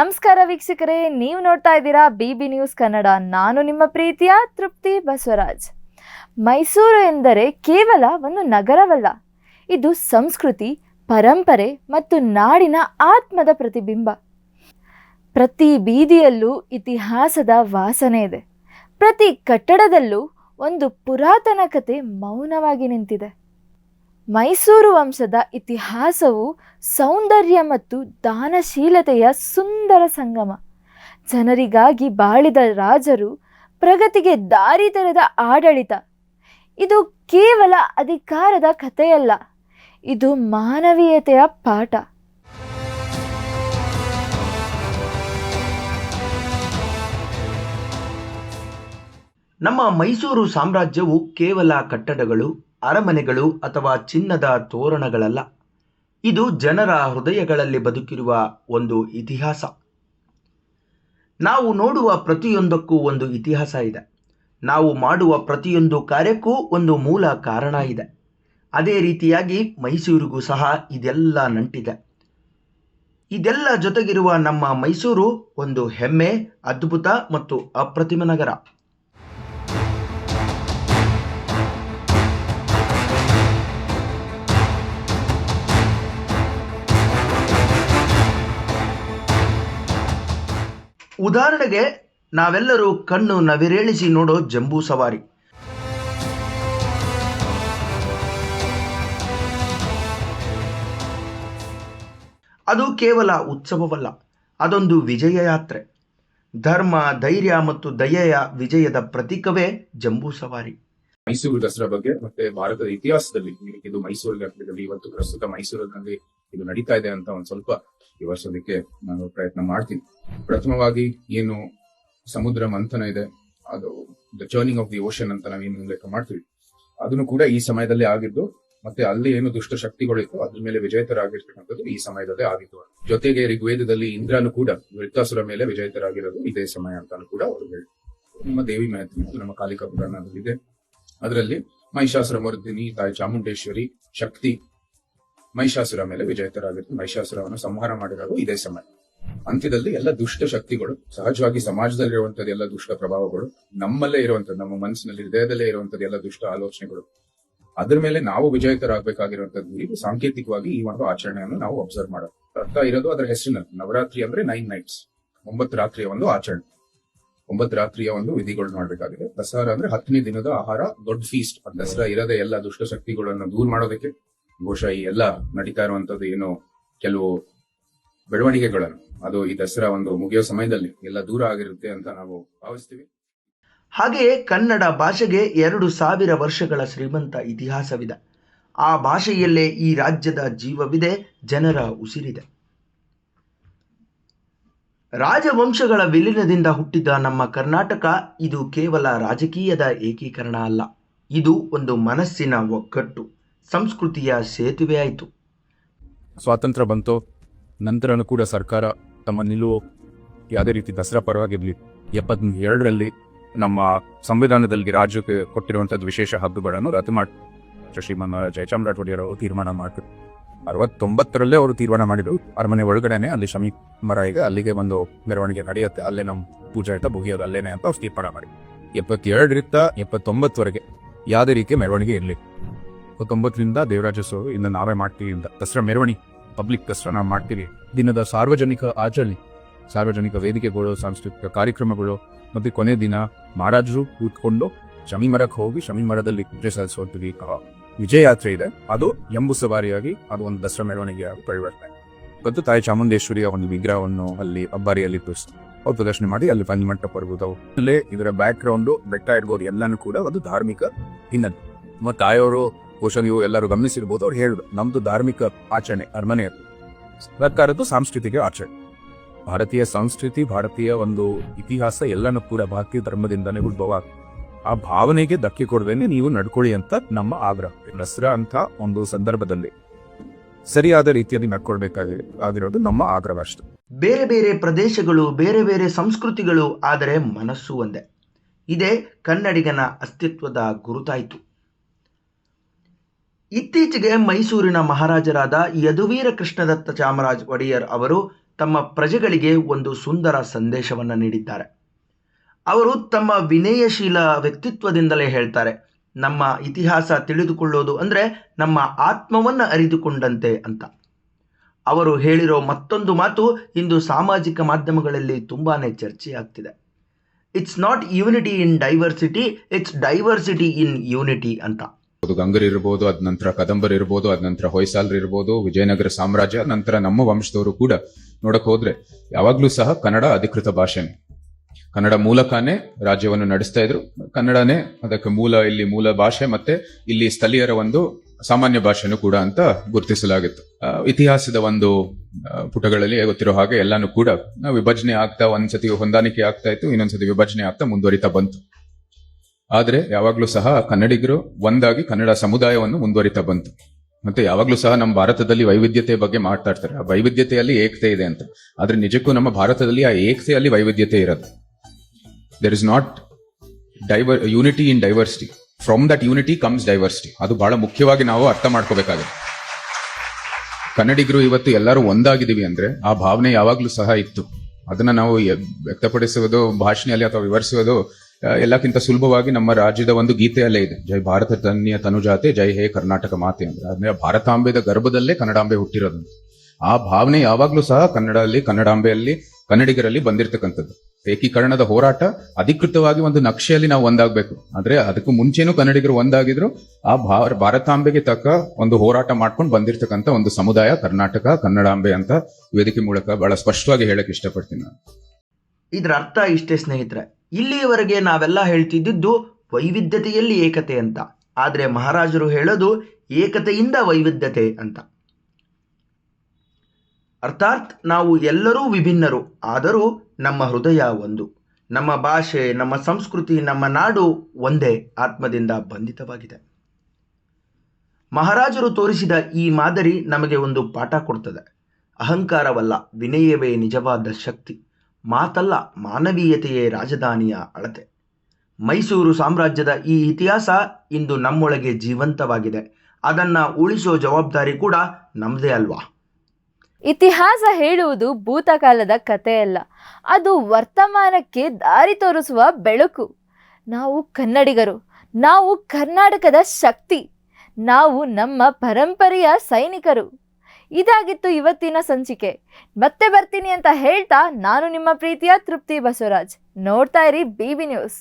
ನಮಸ್ಕಾರ ವೀಕ್ಷಕರೇ, ನೀವು ನೋಡ್ತಾ ಇದ್ದೀರಾ ಬಿ ಬಿ ನ್ಯೂಸ್ ಕನ್ನಡ. ನಾನು ನಿಮ್ಮ ಪ್ರೀತಿಯ ತೃಪ್ತಿ ಬಸವರಾಜ್. ಮೈಸೂರು ಎಂದರೆ ಕೇವಲ ಒಂದು ನಗರವಲ್ಲ, ಇದು ಸಂಸ್ಕೃತಿ, ಪರಂಪರೆ ಮತ್ತು ನಾಡಿನ ಆತ್ಮದ ಪ್ರತಿಬಿಂಬ. ಪ್ರತಿ ಬೀದಿಯಲ್ಲೂ ಇತಿಹಾಸದ ವಾಸನೆ ಇದೆ. ಪ್ರತಿ ಕಟ್ಟಡದಲ್ಲೂ ಒಂದು ಪುರಾತನ ಕತೆ ಮೌನವಾಗಿ ನಿಂತಿದೆ. ಮೈಸೂರು ವಂಶದ ಇತಿಹಾಸವು ಸೌಂದರ್ಯ ಮತ್ತು ದಾನಶೀಲತೆಯ ಸುಂದರ ಸಂಗಮ. ಜನರಿಗಾಗಿ ಬಾಳಿದ ರಾಜರು ಪ್ರಗತಿಗೆ ದಾರಿ ತೆರೆದ ಆಡಳಿತ. ಇದು ಕೇವಲ ಅಧಿಕಾರದ ಕಥೆಯಲ್ಲ, ಇದು ಮಾನವೀಯತೆಯ ಪಾಠ. ನಮ್ಮ ಮೈಸೂರು ಸಾಮ್ರಾಜ್ಯವು ಕೇವಲ ಕಟ್ಟಡಗಳು ಅರಮನೆಗಳು ಅಥವಾ ಚಿನ್ನದ ತೋರಣಗಳಲ್ಲ. ಇದು ಜನರ ಹೃದಯಗಳಲ್ಲಿ ಬದುಕಿರುವ ಒಂದು ಇತಿಹಾಸ. ನಾವು ನೋಡುವ ಪ್ರತಿಯೊಂದಕ್ಕೂ ಒಂದು ಇತಿಹಾಸ ಇದೆ. ನಾವು ಮಾಡುವ ಪ್ರತಿಯೊಂದು ಕಾರ್ಯಕ್ಕೂ ಒಂದು ಮೂಲ ಕಾರಣ ಇದೆ. ಅದೇ ರೀತಿಯಾಗಿ ಮೈಸೂರಿಗೂ ಸಹ ಇದೆಲ್ಲ ನಂಟಿದೆ. ಇದೆಲ್ಲ ಜೊತೆಗಿರುವ ನಮ್ಮ ಮೈಸೂರು ಒಂದು ಹೆಮ್ಮೆ, ಅದ್ಭುತ ಮತ್ತು ಅಪ್ರತಿಮ ನಗರ. ಉದಾಹರಣೆಗೆ, ನಾವೆಲ್ಲರೂ ಕಣ್ಣು ನವಿರೇಳಿಸಿ ನೋಡೋ ಜಂಬೂ ಸವಾರಿ. ಅದು ಕೇವಲ ಉತ್ಸವವಲ್ಲ, ಅದೊಂದು ವಿಜಯ ಯಾತ್ರೆ ಧರ್ಮ, ಧೈರ್ಯ ಮತ್ತು ದಯೆಯ ವಿಜಯದ ಪ್ರತೀಕವೇ ಜಂಬೂ ಸವಾರಿ. ಮೈಸೂರು ದಸರಾ ಬಗ್ಗೆ ಮತ್ತೆ ಭಾರತದ ಇತಿಹಾಸದಲ್ಲಿ ಇದು ಮೈಸೂರಿನಲ್ಲಿ ಇವತ್ತು ಪ್ರಸ್ತುತ ಮೈಸೂರಿನಲ್ಲಿ ಇದು ನಡೀತಾ ಇದೆ ಅಂತ ಒಂದ್ ಸ್ವಲ್ಪ ವಿವರಿಸೋದಕ್ಕೆ ನಾನು ಪ್ರಯತ್ನ ಮಾಡ್ತೀನಿ. ಪ್ರಥಮವಾಗಿ ಏನು ಸಮುದ್ರ ಮಂಥನ ಇದೆ, ಅದು the churning of the ocean ಅಂತ ನಾವೇನು ಉಲ್ಲೇಖ ಮಾಡ್ತೀವಿ. ಅದನ್ನು ಕೂಡ ಈ ಸಮಯದಲ್ಲಿ ಆಗಿದ್ದು, ಮತ್ತೆ ಅಲ್ಲಿ ಏನು ದುಷ್ಟ ಶಕ್ತಿಗಳಿತ್ತು ಅದ್ರ ಮೇಲೆ ವಿಜೇತರಾಗಿರ್ತಕ್ಕಂಥದ್ದು ಈ ಸಮಯದಲ್ಲೇ ಆಗಿತ್ತು. ಜೊತೆಗೆ ಋಗ್ವೇದದಲ್ಲಿ ಇಂದ್ರನು ಕೂಡ ವೃತ್ತಾಸುರ ಮೇಲೆ ವಿಜೇತರಾಗಿರೋದು ಇದೇ ಸಮಯ ಅಂತಾನು ಕೂಡ ಅವರು ಹೇಳಿ ನಮ್ಮ ದೇವಿ ಮಹತ್ವ ನಮ್ಮ ಕಾಲಿಕ ಪುರಾಣದಲ್ಲಿದೆ. ಅದರಲ್ಲಿ ಮಹಿಷಾಸುರ ಮರ್ದಿನಿ ತಾಯಿ ಚಾಮುಂಡೇಶ್ವರಿ, ಶಕ್ತಿ ಮಹಿಷಾಸುರ ಮೇಲೆ ವಿಜೇತರಾಗಿದ್ದು ಮಹಿಷಾಸುರವನ್ನು ಸಂಹಾರ ಮಾಡಿರೋದು ಇದೇ ಸಮಯ. ಅಂತ್ಯದಲ್ಲಿ ಎಲ್ಲ ದುಷ್ಟ ಶಕ್ತಿಗಳು, ಸಹಜವಾಗಿ ಸಮಾಜದಲ್ಲಿರುವಂತದ್ದು ಎಲ್ಲ ದುಷ್ಟ ಪ್ರಭಾವಗಳು, ನಮ್ಮಲ್ಲೇ ಇರುವಂತದ್ದು ನಮ್ಮ ಮನಸ್ಸಿನಲ್ಲಿ, ಹೃದಯದಲ್ಲೇ ಇರುವಂತದ್ದು ಎಲ್ಲ ದುಷ್ಟ ಆಲೋಚನೆಗಳು, ಅದ್ರ ಮೇಲೆ ನಾವು ವಿಜೇತರಾಗಬೇಕಾಗಿರುವಂತದ್ದು ಇದು ಸಾಂಕೇತಿಕವಾಗಿ ಈ ಒಂದು ಆಚರಣೆಯನ್ನು ನಾವು ಅಬ್ಸರ್ವ್ ಮಾಡೋದು. ಅರ್ಥ ಇರೋದು ಅದರ ಹೆಸರಿನಲ್ಲಿ, ನವರಾತ್ರಿ ಅಂದ್ರೆ ನೈನ್ ನೈಟ್ಸ್ ಒಂಬತ್ತು ರಾತ್ರಿಯ ಒಂದು ಆಚರಣೆ. ಒಂಬತ್ತು ರಾತ್ರಿಯ ಒಂದು ವಿಧಿಗಳು ಮಾಡಬೇಕಾಗಿದೆ ದಸರಾ ಅಂದ್ರೆ ಹತ್ತನೇ ದಿನದ ಆಹಾರ, ದೊಡ್ಡ ಫೀಸ್ಟ್ ದಸರಾ ಇರದೆ ಎಲ್ಲ ದುಷ್ಟ ಶಕ್ತಿಗಳನ್ನು ದೂರ ಮಾಡೋದಕ್ಕೆ ಬಹುಶಃ ಈ ಎಲ್ಲ ನಡೀತಾ ಇರುವಂತದ್ದು ಏನು ಕೆಲವು ಬೆಳವಣಿಗೆಗಳನ್ನು. ಅದು ಈ ದಸರಾ ಒಂದು ಮುಗಿಯೋ ಸಮಯದಲ್ಲಿ ಎಲ್ಲ ದೂರ ಆಗಿರುತ್ತೆ ಅಂತ ನಾವು ಭಾವಿಸ್ತೀವಿ. ಹಾಗೆಯೇ ಕನ್ನಡ ಭಾಷೆಗೆ ಎರಡು ಸಾವಿರ ವರ್ಷಗಳ ಶ್ರೀಮಂತ ಇತಿಹಾಸವಿದೆ. ಆ ಭಾಷೆಯಲ್ಲೇ ಈ ರಾಜ್ಯದ ಜೀವವಿದೆ, ಜನರ ಉಸಿರಿದೆ. ರಾಜವಂಶಗಳ ವಿಲೀನದಿಂದ ಹುಟ್ಟಿದ ನಮ್ಮ ಕರ್ನಾಟಕ ಇದು ಕೇವಲ ರಾಜಕೀಯದ ಏಕೀಕರಣ ಅಲ್ಲ. ಇದು ಒಂದು ಮನಸ್ಸಿನ ಒಗ್ಗಟ್ಟು. ಸಂಸ್ಕೃತಿಯ ಸೇತುವೆಯಾಯಿತು ಸ್ವಾತಂತ್ರ್ಯ ಬಂತು, ನಂತರನೂ ಕೂಡ ಸರ್ಕಾರ ತಮ್ಮ ನಿಲುವು? ಯಾವುದೇ ರೀತಿ ದಸರಾ ಪರವಾಗಿರ್ಲಿ ಎಪ್ಪತ್ ಎರಡರಲ್ಲಿ ನಮ್ಮ ಸಂವಿಧಾನದಲ್ಲಿ ರಾಜ್ಯಕ್ಕೆ ಕೊಟ್ಟಿರುವಂಥದ್ದು ವಿಶೇಷ ಹಬ್ಬಗಳನ್ನು ರದ್ದು ಮಾಡಿ. ಶ್ರೀಮನ್ ಜಯಚಾಮರಾಜ ಒಡೆಯರ್ ಅವರು ತೀರ್ಮಾನ ಮಾಡಿದ್ರು ಅರವತ್ತೊಂಬತ್ತರಲ್ಲೇ ಅವರು ತೀರ್ಮಾನ ಮಾಡಿದ್ರು. ಅರಮನೆ ಒಳಗಡೆನೆ ಅಲ್ಲಿ ಶಮಿ ಮರ ಈಗ ಅಲ್ಲಿಗೆ ಒಂದು ಮೆರವಣಿಗೆ ನಡೆಯುತ್ತೆ. ಅಲ್ಲೇ ನಮ್ಮ ಪೂಜಾ ಆಯ್ತಾ ಮುಗಿಯೋದು ಅಲ್ಲೇನೆ ಅಂತ ಅವ್ರು ತೀರ್ಮಾನ ಮಾಡಿ ಎಪ್ಪತ್ತೆರಡರಿಂದ ಎಪ್ಪತ್ತೊಂಬತ್ತವರೆಗೆ ಯಾವುದೇ ರೀತಿಯ ಮೆರವಣಿಗೆ ಇರಲಿ. ಇಪ್ಪತ್ತೊಂಬತ್ತರಿಂದ ದೇವರಾಜೋತ್ಸವ ಇಂದ ನಾವೇ ಮಾಡ್ತೀವಿ ಅಂತ. ದಸರಾ ಮೆರವಣಿ ಪಬ್ಲಿಕ್ ದಸರಾ ನಾವು ಮಾಡ್ತೀವಿ. ದಿನದ ಸಾರ್ವಜನಿಕ ಆಚರಣೆ, ಸಾರ್ವಜನಿಕ ವೇದಿಕೆಗಳು, ಸಾಂಸ್ಕೃತಿಕ ಕಾರ್ಯಕ್ರಮಗಳು, ಮತ್ತೆ ಕೊನೆ ದಿನ ಮಹಾರಾಜರು ಕೂತ್ಕೊಂಡು ಶಮಿ ಮರಕ್ಕೆ ಹೋಗಿ ಶಮಿ ಮರದಲ್ಲಿ ಪೂಜೆ ಸಲ್ಲಿಸುವಂತೀವಿ ವಿಜಯ ಯಾತ್ರೆ ಇದೆ. ಅದು ಎಂಬು ಸವಾರಿಯಾಗಿ ಅದು ಒಂದು ದಸರಾ ಮೆರವಣಿಗೆ ಪರಿವರ್ತನೆ. ಮತ್ತು ತಾಯಿ ಚಾಮುಂಡೇಶ್ವರಿಯ ಒಂದು ವಿಗ್ರಹವನ್ನು ಅಲ್ಲಿ ಅಬ್ಬಾರಿಯಲ್ಲಿ ತೋರಿಸ್ತೀವಿ ಅವ್ರು ಪ್ರದರ್ಶನ ಮಾಡಿ ಅಲ್ಲಿ ಬರ್ಬೋದು ಅವು ಅಲ್ಲೇ ಇದರ ಬ್ಯಾಕ್ ಗ್ರೌಂಡ್ ಬೆಟ್ಟ ಇಡ್ಬೋದು ಎಲ್ಲಾನು ಕೂಡ ಒಂದು ಧಾರ್ಮಿಕ ಹಿನ್ನೆಲೆ. ಮತ್ತು ತಾಯಿಯವರು ಬಹುಶಃ ಎಲ್ಲರೂ ಗಮನಿಸಿರ್ಬೋದು. ಅವ್ರು ಹೇಳುದು, ನಮ್ದು ಧಾರ್ಮಿಕ ಆಚರಣೆ, ಅರಮನೆ ಸರ್ಕಾರದ್ದು ಸಾಂಸ್ಕೃತಿಕ ಆಚರಣೆ. ಭಾರತೀಯ ಸಂಸ್ಕೃತಿ, ಭಾರತೀಯ ಒಂದು ಇತಿಹಾಸ ಎಲ್ಲನೂ ಕೂಡ ಭಾರತೀಯ ಧರ್ಮದಿಂದನೇ ಉದ್ಭವ. ಆ ಭಾವನೆಗೆ ಧಕ್ಕೆ ಕೊಡದೇನೆ ನೀವು ನಡ್ಕೊಳ್ಳಿ ಅಂತ ನಮ್ಮ ಆಗ್ರಹ. ದಸರಾ ಅಂತ ಒಂದು ಸಂದರ್ಭದಲ್ಲಿ ಸರಿಯಾದ ರೀತಿಯಲ್ಲಿ ನಡ್ಕೊಳ್ಬೇಕಾಗಿ ಆಗಿರೋದು ನಮ್ಮ ಆಗ್ರಹ ಅಷ್ಟೇ. ಬೇರೆ ಬೇರೆ ಪ್ರದೇಶಗಳು, ಬೇರೆ ಬೇರೆ ಸಂಸ್ಕೃತಿಗಳು, ಆದರೆ ಮನಸ್ಸು ಒಂದೇ. ಇದೇ ಕನ್ನಡಿಗನ ಅಸ್ತಿತ್ವದ ಗುರುತಾಯಿತು. ಇತ್ತೀಚೆಗೆ ಮೈಸೂರಿನ ಮಹಾರಾಜರಾದ ಯದುವೀರ ಕೃಷ್ಣದತ್ತ ಚಾಮರಾಜ ಒಡೆಯರ್ ಅವರು ತಮ್ಮ ಪ್ರಜೆಗಳಿಗೆ ಒಂದು ಸುಂದರ ಸಂದೇಶವನ್ನು ನೀಡಿದ್ದಾರೆ. ಅವರು ತಮ್ಮ ವಿನಯಶೀಲ ವ್ಯಕ್ತಿತ್ವದಿಂದಲೇ ಹೇಳ್ತಾರೆ, ನಮ್ಮ ಇತಿಹಾಸ ತಿಳಿದುಕೊಳ್ಳೋದು ಅಂದರೆ ನಮ್ಮ ಆತ್ಮವನ್ನು ಅರಿತುಕೊಂಡಂತೆ ಅಂತ. ಅವರು ಹೇಳಿರೋ ಮತ್ತೊಂದು ಮಾತು ಇಂದು ಸಾಮಾಜಿಕ ಮಾಧ್ಯಮಗಳಲ್ಲಿ ತುಂಬಾ ಚರ್ಚೆಯಾಗ್ತಿದೆ. It's not unity in diversity it's diversity in unity ಅಂತ. ಗಂಗರ್ ಇರ್ಬೋದು, ಅದ ನಂತರ ಕದಂಬರ್ ಇರ್ಬೋದು, ಅದ ನಂತರ ಹೊಯ್ಸಾಲ್ರ್ ಇರ್ಬೋದು, ವಿಜಯನಗರ ಸಾಮ್ರಾಜ್ಯ ನಂತರ ನಮ್ಮ ವಂಶದವರು ಕೂಡ ನೋಡಕ್ ಹೋದ್ರೆ ಯಾವಾಗ್ಲೂ ಸಹ ಕನ್ನಡ ಅಧಿಕೃತ ಭಾಷೆನೆ. ಕನ್ನಡ ಮೂಲಕನೇ ರಾಜ್ಯವನ್ನು ನಡೆಸ್ತಾ ಇದ್ರು. ಕನ್ನಡನೇ ಅದಕ್ಕೆ ಮೂಲ, ಇಲ್ಲಿ ಮೂಲ ಭಾಷೆ ಮತ್ತೆ ಇಲ್ಲಿ ಸ್ಥಳೀಯರ ಒಂದು ಸಾಮಾನ್ಯ ಭಾಷೆನೂ ಕೂಡ ಅಂತ ಗುರುತಿಸಲಾಗಿತ್ತು. ಇತಿಹಾಸದ ಒಂದು ಪುಟಗಳಲ್ಲಿ ಗೊತ್ತಿರೋ ಹಾಗೆ ಎಲ್ಲಾನು ಕೂಡ ವಿಭಜನೆ ಆಗ್ತಾ ಒಂದ್ಸತಿ ಹೊಂದಾಣಿಕೆ ಆಗ್ತಾ ಇತ್ತು, ಇನ್ನೊಂದ್ಸತಿ ವಿಭಜನೆ ಆಗ್ತಾ ಮುಂದುವರಿತಾ ಬಂತು. ಆದ್ರೆ ಯಾವಾಗಲೂ ಸಹ ಕನ್ನಡಿಗರು ಒಂದಾಗಿ ಕನ್ನಡ ಸಮುದಾಯವನ್ನು ಮುಂದುವರಿತಾ ಬಂತು. ಮತ್ತೆ ಯಾವಾಗಲೂ ಸಹ ನಮ್ಮ ಭಾರತದಲ್ಲಿ ವೈವಿಧ್ಯತೆ ಬಗ್ಗೆ ಮಾತಾಡ್ತಾರೆ. ಆ ವೈವಿಧ್ಯತೆಯಲ್ಲಿ ಏಕತೆ ಇದೆ ಅಂತ. ಆದ್ರೆ ನಿಜಕ್ಕೂ ನಮ್ಮ ಭಾರತದಲ್ಲಿ ಆ ಏಕತೆಯಲ್ಲಿ ವೈವಿಧ್ಯತೆ ಇರೋದು. There is not diver unity in diversity from that unity comes diversity ಅದು ಬಹಳ ಮುಖ್ಯವಾಗಿ ನಾವು ಅರ್ಥ ಮಾಡ್ಕೋಬೇಕಾಗುತ್ತೆ. ಕನ್ನಡಿಗರು ಇವತ್ತು ಎಲ್ಲರೂ ಒಂದಾಗಿದ್ದೀವಿ ಅಂದ್ರೆ ಆ ಭಾವನೆ ಯಾವಾಗಲೂ ಸಹ ಇತ್ತು. ಅದನ್ನ ನಾವು ವ್ಯಕ್ತಪಡಿಸುವುದು, ಭಾಷಣೆಯಲ್ಲಿ ಅಥವಾ ವಿವರಿಸುವುದು ಎಲ್ಲಕ್ಕಿಂತ ಸುಲಭವಾಗಿ ನಮ್ಮ ರಾಜ್ಯದ ಒಂದು ಗೀತೆಯಲ್ಲೇ ಇದೆ. ಜೈ ಭಾರತ ತನ್ನಿಯ ತನುಜಾತೆ, ಜೈ ಹೇ ಕರ್ನಾಟಕ ಮಾತೆ ಅಂದ್ರೆ ಅಂದ್ರೆ ಭಾರತಾಂಬೆದ ಗರ್ಭದಲ್ಲೇ ಕನ್ನಡಾಂಬೆ ಹುಟ್ಟಿರೋದು ಆ ಭಾವನೆ ಯಾವಾಗ್ಲೂ ಸಹ ಕನ್ನಡದಲ್ಲಿ ಕನ್ನಡಾಂಬೆಯಲ್ಲಿ, ಕನ್ನಡಿಗರಲ್ಲಿ ಬಂದಿರತಕ್ಕಂಥದ್ದು. ಏಕೀಕರಣದ ಹೋರಾಟ, ಅಧಿಕೃತವಾಗಿ ಒಂದು ನಕ್ಷೆಯಲ್ಲಿ ನಾವು ಒಂದಾಗಬೇಕು. ಆದ್ರೆ ಅದಕ್ಕೂ ಮುಂಚೆನೂ ಕನ್ನಡಿಗರು ಒಂದಾಗಿದ್ರು. ಆ ಭಾರತಾಂಬೆಗೆ ತಕ್ಕ ಒಂದು ಹೋರಾಟ ಮಾಡ್ಕೊಂಡು ಬಂದಿರತಕ್ಕಂತ ಒಂದು ಸಮುದಾಯ ಕರ್ನಾಟಕ, ಕನ್ನಡಾಂಬೆ ಅಂತ ವೇದಿಕೆ ಮೂಲಕ ಬಹಳ ಸ್ಪಷ್ಟವಾಗಿ ಹೇಳಕ್ ಇಷ್ಟಪಡ್ತೀನಿ ನಾನು. ಇದರ ಅರ್ಥ ಇಷ್ಟೇ ಸ್ನೇಹಿತರೆ. ಇಲ್ಲಿಯವರೆಗೆ ನಾವೆಲ್ಲ ಹೇಳ್ತಿದ್ದಿದ್ದು ವೈವಿಧ್ಯತೆಯಲ್ಲಿ ಏಕತೆ ಅಂತ. ಆದರೆ ಮಹಾರಾಜರು ಹೇಳೋದು ಏಕತೆಯಿಂದ ವೈವಿಧ್ಯತೆ ಅಂತ. ಅರ್ಥಾತ್ ನಾವು ಎಲ್ಲರೂ ವಿಭಿನ್ನರು, ಆದರೂ ನಮ್ಮ ಹೃದಯ ಒಂದು. ನಮ್ಮ ಭಾಷೆ, ನಮ್ಮ ಸಂಸ್ಕೃತಿ, ನಮ್ಮ ನಾಡು ಒಂದೇ ಆತ್ಮದಿಂದ ಬಂಧಿತವಾಗಿದೆ. ಮಹಾರಾಜರು ತೋರಿಸಿದ ಈ ಮಾದರಿ ನಮಗೆ ಒಂದು ಪಾಠ ಕೊಡ್ತದೆ. ಅಹಂಕಾರವಲ್ಲ, ವಿನಯವೇ ನಿಜವಾದ ಶಕ್ತಿ. ಮಾತಲ್ಲ, ಮಾನವೀಯತೆಯೇ ರಾಜಧಾನಿಯ ಅಳತೆ. ಮೈಸೂರು ಸಾಮ್ರಾಜ್ಯದ ಈ ಇತಿಹಾಸ ಇಂದು ನಮ್ಮೊಳಗೆ ಜೀವಂತವಾಗಿದೆ. ಅದನ್ನು ಉಳಿಸೋ ಜವಾಬ್ದಾರಿ ಕೂಡ ನಮ್ಮದೇ ಅಲ್ವಾ? ಇತಿಹಾಸ ಹೇಳುವುದು ಭೂತಕಾಲದ ಕಥೆಯಲ್ಲ. ಅದು ವರ್ತಮಾನಕ್ಕೆ ದಾರಿ ತೋರಿಸುವ ಬೆಳಕು. ನಾವು ಕನ್ನಡಿಗರು. ನಾವು ಕರ್ನಾಟಕದ ಶಕ್ತಿ. ನಾವು ನಮ್ಮ ಪರಂಪರೆಯ ಸೈನಿಕರು. ಇದಾಗಿತ್ತು ಇವತ್ತಿನ ಸಂಚಿಕೆ. ಮತ್ತೆ ಬರ್ತೀನಿ ಅಂತ ಹೇಳ್ತಾ ನಾನು ನಿಮ್ಮ ಪ್ರೀತಿಯ ತೃಪ್ತಿ ಬಸವರಾಜ್. ನೋಡ್ತಾ ಇರಿ ಬಿ ನ್ಯೂಸ್.